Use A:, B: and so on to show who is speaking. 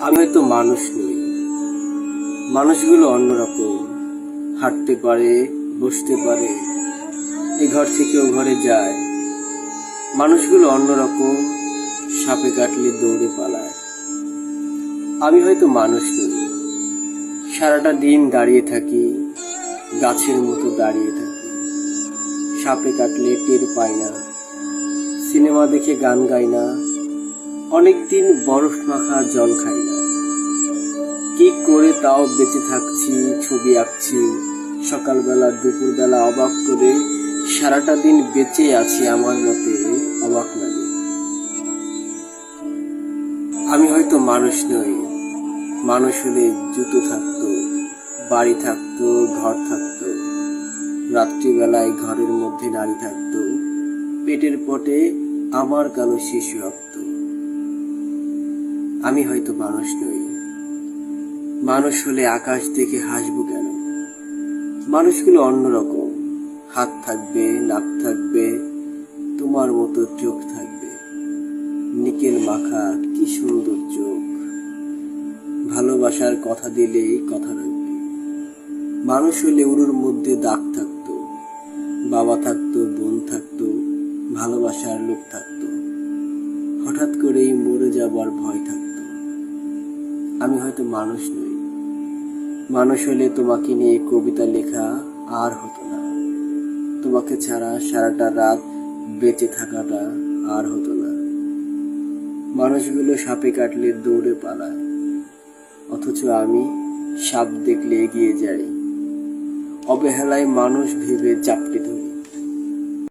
A: আমি হয়তো মানুষ নই। মানুষগুলো অন্যরকম। হাঁটতে পারে, বসতে পারে, এ ঘর থেকে ও ঘরে যায়। মানুষগুলো অন্যরকম, সাপে কাটলে দৌড়ে পালায়। আমি হয়তো মানুষ নই। সারাটা দিন দাঁড়িয়ে থাকি, গাছের মতো দাঁড়িয়ে থাকি। সাপে কাটলে টের পাই না। সিনেমা দেখে গান গাই না। অনেকদিন বরফ মাখা জল খাই না। কি করে তাও বেঁচে থাকছি, ছবি আঁকছি, সকালবেলা, দুপুরবেলা অবাক করে সারাটা দিন বেঁচে আছি আমার মতে, অবাক লাগে। আমি হয়তো মানুষ নই, মানুষ হলে জুতো থাকতো, বাড়ি থাকতো, ঘর থাকতো, রাত্রিবেলায় ঘরের মধ্যে নারী থাকতো, পেটের পটে আমার কালো শিশু আমি হয়তো মানুষ নই। মানুষ হলে আকাশ দেখে হাসবো কেন? মানুষগুলো অন্যরকম। হাত থাকবে, নাক থাকবে, তোমার মতো চোখ থাকবে। নিকেল মাখা, কি সুন্দর চোখ। ভালোবাসার কথা দিলেই কথা রাখবে। মানুষ হলে উড়ুর মধ্যে দাগ থাকতো। বাবা থাকতো, বোন থাকতো, ভালোবাসার লোক থাকতো। হঠাৎ করেই মরে যাবার ভয়। আমি হয়তো মানুষ নই। মানুষ হলে তোমাকে নিয়ে কবিতা লেখা আর হতো না। তোমাকে ছাড়া সারাটা রাত বেঁচে থাকাটা আর হতো না। মানুষগুলো সাপে কাটলে দৌড়ে পালায়। অথচ আমি সাপ দেখলে এগিয়ে যাই। অবহেলায় মানুষ ভেবে চাপটে ধরি